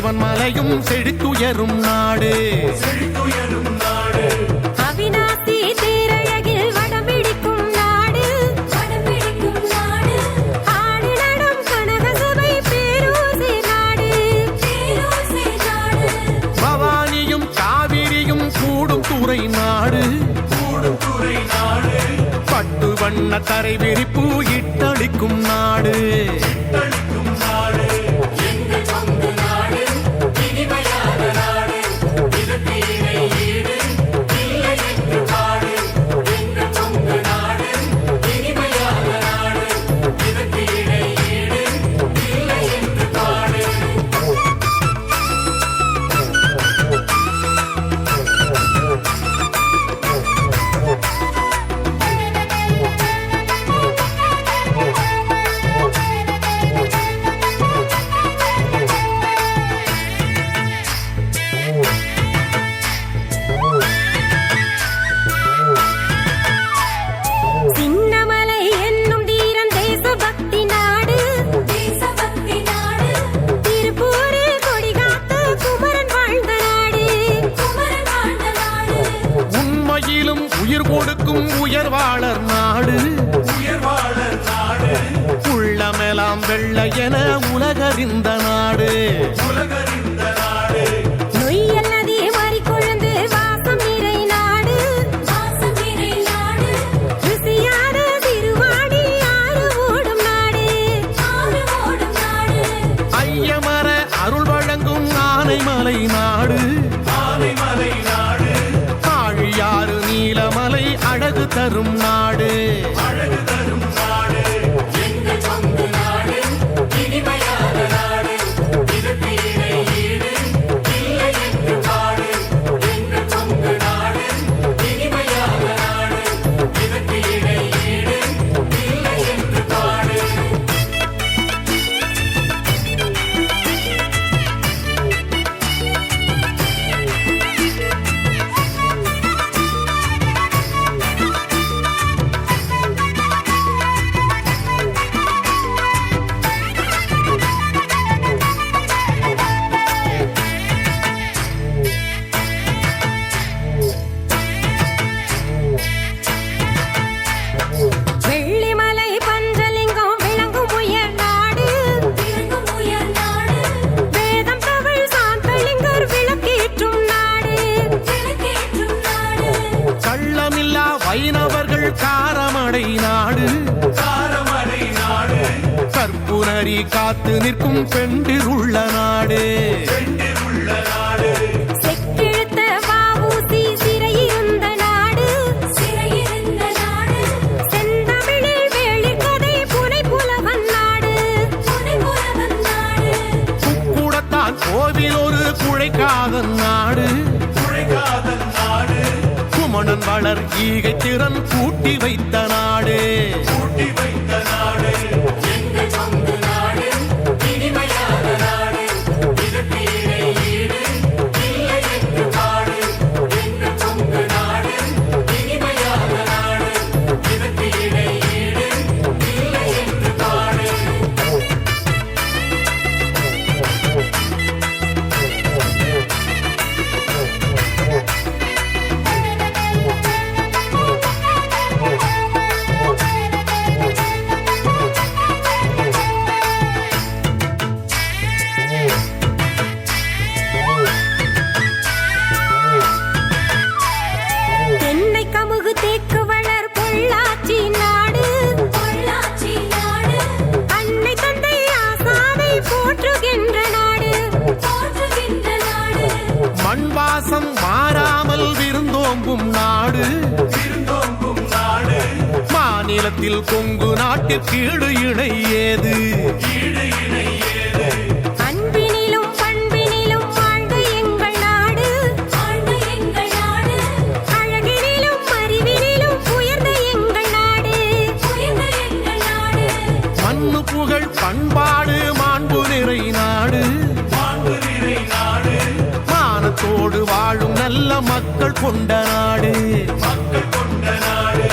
சிவன் மலையும் செழித்துயரும் நாடு. அவிநாசி தேரழகில் வடம்பிடிக்கும் நாடு. வடம்பிடிக்கும் நாடு ஆடி நடம் கனகசபை பேரூசி நாடு. பேரூசி நாடு பவானியும் காவிரியும் கூடும் துறை நாடு. பட்டு வண்ண தரை விரிப்பு இட்டளிக்கும் நாடு. உயிர் கொடுக்கும் உயர்வாளர் நாடு. உள்ளமெல்லாம் வெள்ள என உலகறிந்த நாடு. நொய்யல் நதி மாறிக்கொழுந்து வாசம் நிறை நாடு வாசம் நிறை நாடு. ருசியான திருவாடி ஆறு ஓடும் நாடு. ஆறு ஓடும் நாடு. ஐயமர அருள் வழங்கும் ஆனைமலை நாடு நாடு. புனை புலவன் நாடு. கூடத்தான் கோவில் ஒரு குழைக்காத நாடு. குமணன் வளர் ஈகை திறன் கூட்டி வைத்த நாடு. எங்கள் வாசம் மாறாமல் விருந்தோம்பும் நாடு. மாநிலத்தில் கொங்கு நாட்டில் கீழு இணை ஏது? நாடு. நாடு நாடு. நாடு புகழ் பண்பாடு மாண்பு நிறை நாடு. ஒழுக்கத்தோடு வாழும் நல்ல மக்கள் கொண்ட நாடு மக்கள் கொண்ட நாடு.